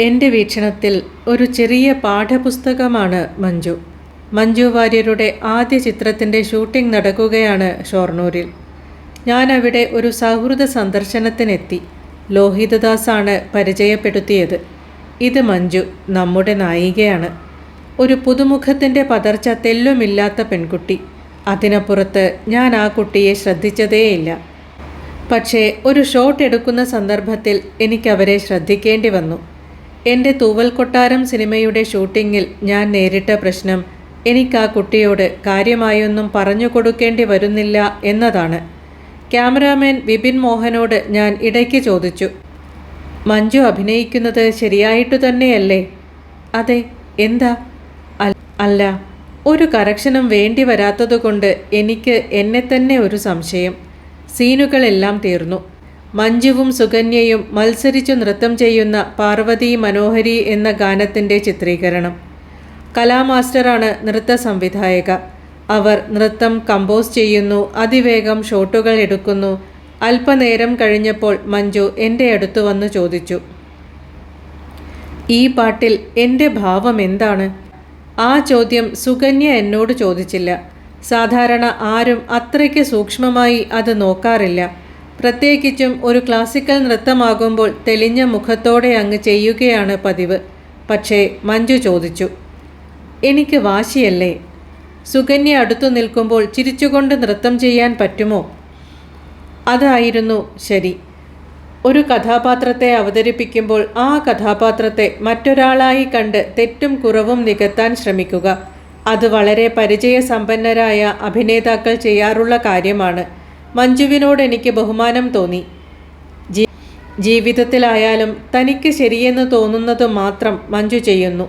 എന്റെ വീക്ഷണത്തിൽ ഒരു ചെറിയ പാഠപുസ്തകമാണ് മഞ്ജു. മഞ്ജു വാര്യരുടെ ആദ്യ ചിത്രത്തിന്റെ ഷൂട്ടിംഗ് നടക്കുകയാണ് ഷോർണൂരിൽ. ഞാൻ അവിടെ ഒരു സൗഹൃദ സന്ദർശനത്തിനെത്തി. ലോഹിതദാസാണ് പരിചയപ്പെടുത്തിയത്. ഇത് മഞ്ജു നമ്മുടെ നായികയാണ്. ഒരു പുതുമുഖത്തിന്റെ പതർച്ച തെല്ലുമില്ലാത്ത പെൺകുട്ടി. അതിനപ്പുറത്ത് ഞാൻ ആ കുട്ടിയെ ശ്രദ്ധിച്ചതേയില്ല. പക്ഷേ ഒരു ഷോട്ട് എടുക്കുന്ന സന്ദർഭത്തിൽ എനിക്കവരെ ശ്രദ്ധിക്കേണ്ടി വന്നു. എന്റെ തൂവൽ കൊട്ടാരം സിനിമയുടെ ഷൂട്ടിങ്ങിൽ ഞാൻ നേരിട്ട പ്രശ്നം എനിക്ക് ആ കുട്ടിയോട് കാര്യമായൊന്നും പറഞ്ഞു കൊടുക്കേണ്ടി വരുന്നില്ല എന്നതാണ്. ക്യാമറാമാൻ വിപിൻ മോഹനോട് ഞാൻ ഇടയ്ക്ക് ചോദിച്ചു മഞ്ജു അഭിനയിക്കുന്നത് ശരിയായിട്ടു തന്നെയല്ലേ? അതെ എന്താ? അല്ല ഒരു കറക്ഷനും വേണ്ടി വരാത്തതുകൊണ്ട് എനിക്ക് എന്നെ തന്നെ ഒരു സംശയം. സീനുകളെല്ലാം തീർന്നു. മഞ്ജുവും സുകന്യയും മത്സരിച്ചു നൃത്തം ചെയ്യുന്ന പാർവതി മനോഹരി എന്ന ഗാനത്തിന്റെ ചിത്രീകരണം. കലാമാസ്റ്ററാണ് നൃത്ത സംവിധായക. അവർ നൃത്തം കമ്പോസ് ചെയ്യുന്നു അതിവേഗം ഷോട്ടുകൾ എടുക്കുന്നു. അല്പനേരം കഴിഞ്ഞപ്പോൾ മഞ്ജു എന്റെ അടുത്തു വന്ന് ചോദിച്ചു ഈ പാട്ടിൽ എന്റെ ഭാവം എന്താണ്? ആ ചോദ്യം സുകന്യ എന്നോട് ചോദിച്ചില്ല. സാധാരണ ആരും അത്രയ്ക്ക് സൂക്ഷ്മമായി അത് നോക്കാറില്ല. പ്രത്യേകിച്ചും ഒരു ക്ലാസിക്കൽ നൃത്തമാകുമ്പോൾ തെളിഞ്ഞ മുഖത്തോടെ അങ്ങ് ചെയ്യുകയാണ് പതിവ്. പക്ഷേ മഞ്ജു ചോദിച്ചു എനിക്ക് വാശിയല്ലേ? സുകന്യ അടുത്തു നിൽക്കുമ്പോൾ ചിരിച്ചുകൊണ്ട് നൃത്തം ചെയ്യാൻ പറ്റുമോ? അതായിരുന്നു ശരി. ഒരു കഥാപാത്രത്തെ അവതരിപ്പിക്കുമ്പോൾ ആ കഥാപാത്രത്തെ മറ്റൊരാളായി കണ്ട് തെറ്റും കുറവും നികത്താൻ ശ്രമിക്കുക. അത് വളരെ പരിചയസമ്പന്നരായ അഭിനേതാക്കൾ ചെയ്യാറുള്ള കാര്യമാണ്. മഞ്ജുവിനോട് എനിക്ക് ബഹുമാനം തോന്നി. ജീവിതത്തിലായാലും തനിക്ക് ശരിയെന്ന് തോന്നുന്നത് മാത്രം മഞ്ജു ചെയ്യുന്നു.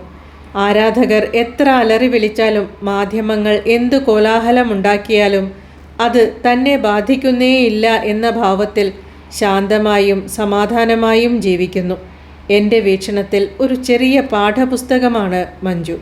ആരാധകർ എത്ര അലറി വിളിച്ചാലും മാധ്യമങ്ങൾ എന്ത് കോലാഹലമുണ്ടാക്കിയാലും അത് തന്നെ ബാധിക്കുന്നേയില്ല എന്ന ഭാവത്തിൽ ശാന്തമായും സമാധാനമായും ജീവിക്കുന്നു. എന്റെ വീക്ഷണത്തിൽ ഒരു ചെറിയ പാഠപുസ്തകമാണ് മഞ്ജു.